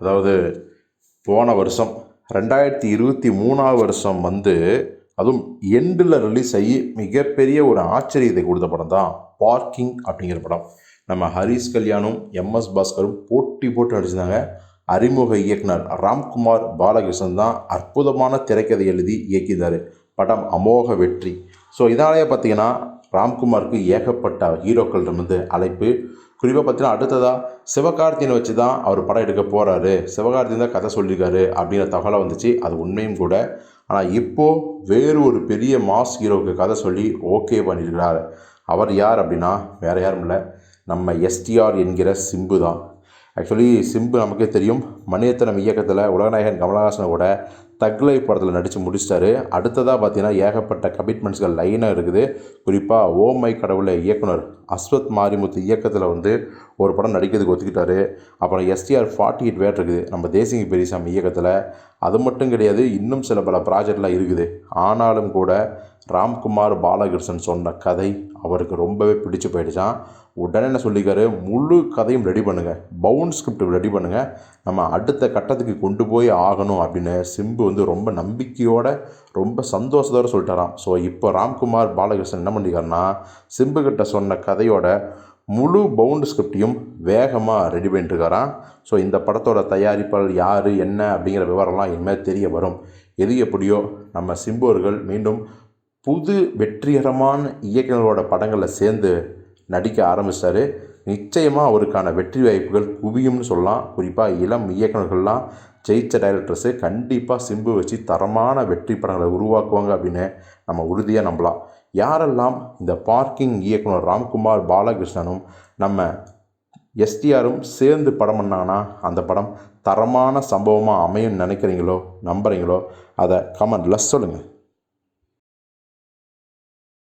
அதாவது போன வருஷம் ரெண்டாயிரத்தி இருபத்தி மூணாவது வருஷம் வந்து அதுவும் எண்டில் ரிலீஸ் ஆகி மிகப்பெரிய ஒரு ஆச்சரியத்தை கொடுத்த படம் தான் பார்க்கிங் அப்படிங்கிற படம். நம்ம ஹரிஷ் கல்யாணும் எம்எஸ் பாஸ்கரும் போட்டி போட்டு நடிச்சிருந்தாங்க. அறிமுக இயக்குனர் ராம்குமார் பாலகிருஷ்ணன் தான் அற்புதமான திரைக்கதை எழுதி இயக்கியிருந்தார். படம் அமோக வெற்றி. ஸோ இதனாலேயே பார்த்தீங்கன்னா ராம்குமாருக்கு ஏகப்பட்ட ஹீரோக்கள் இருந்து அழைப்பு. குறிப்பாக பார்த்தீங்கன்னா அடுத்ததாக சிவகார்த்தியனை வச்சு தான் அவர் படம் எடுக்க போகிறாரு சிவகார்த்தியன் தான் கதை சொல்லியிருக்காரு அப்படிங்கிற தகவலை வந்துச்சு. அது உண்மையும் கூட. ஆனால் இப்போது வேறு ஒரு பெரிய மாஸ் ஹீரோவுக்கு கதை சொல்லி ஓகே பண்ணியிருக்கிறார். அவர் யார் அப்படின்னா வேறு யாரும் இல்லை. நம்ம எஸ்டிஆர் என்கிற சிம்பு தான். ஆக்சுவலி சிம்பு நமக்கே தெரியும். மணியத்தனம் இயக்கத்தில் உலகநாயகன் கமலஹாசனை கூட தக்லை படத்தில் நடித்து முடிச்சிட்டாரு. அடுத்ததாக பார்த்தீங்கன்னா ஏகப்பட்ட கமிட்மெண்ட்ஸ்கள் லைனாக இருக்குது. குறிப்பாக ஓமை கடவுளை இயக்குனர் அஸ்வத் மாரிமுத்து இயக்கத்தில் வந்து ஒரு படம் நடிக்கிறதுக்கு ஒத்துக்கிட்டாரு. அப்புறம் எஸ்டிஆர் ஃபார்ட்டி எயிட் வேட் இருக்குது. நம்ம தேசிங்க பெரியசாமி இயக்கத்தில். அது மட்டும் கிடையாது இன்னும் சில பல ப்ராஜெக்ட்லாம் இருக்குது. ஆனாலும் கூட ராம்குமார் பாலகிருஷ்ணன் சொன்ன கதை அவருக்கு ரொம்பவே பிடிச்சு போயிடுச்சான் உடனே என்ன சொல்லியிருக்காரு? முழு கதையும் ரெடி பண்ணுங்கள் பவுண்ட் ஸ்கிரிப்ட் ரெடி பண்ணுங்கள் நம்ம அடுத்த கட்டத்துக்கு கொண்டு போய் ஆகணும் அப்படின்னு சிம்பு வந்து ரொம்ப நம்பிக்கையோட ரொம்ப சந்தோஷத்தோடு சொல்லிட்டாராம். ஸோ இப்போ ராம்குமார் பாலகிருஷ்ணன் என்ன பண்ணிக்காருன்னா சிம்பு கிட்ட சொன்ன கதையோட முழு பவுண்டு ஸ்கிரிப்டையும் வேகமாக ரெடி பண்ணிட்டுருக்காராம். ஸோ இந்த படத்தோட தயாரிப்பாளர் யார் என்ன அப்படிங்கிற விவரம்லாம் இனிமேல் தெரிய வரும். எது எப்படியோ நம்ம சிம்போர்கள் மீண்டும் புது வெற்றிகரமான இயக்குனரோட படங்களில் சேர்ந்து நடிக்க ஆரம்பித்தார் நிச்சயமாக அவருக்கான வெற்றி வாய்ப்புகள் குவியும்னு சொல்லலாம். குறிப்பாக இளம் இயக்குனர்கள்லாம் ஜெயிச்ச டைரக்டர்ஸு கண்டிப்பாக சிம்பு வச்சு தரமான வெற்றி படங்களை உருவாக்குவாங்க அப்படின்னு நம்ம உறுதியாக நம்பலாம். யாரெல்லாம் இந்த பார்க்கிங் இயக்குனர் ராம்குமார் பாலகிருஷ்ணனும் நம்ம எஸ்டிஆரும் சேர்ந்து படம் பண்ணாங்கன்னா அந்த படம் தரமான சம்பவமாக அமையும்னு நினைக்கிறீங்களோ நம்புகிறீங்களோ அதை கமெண்டில் சொல்லுங்கள்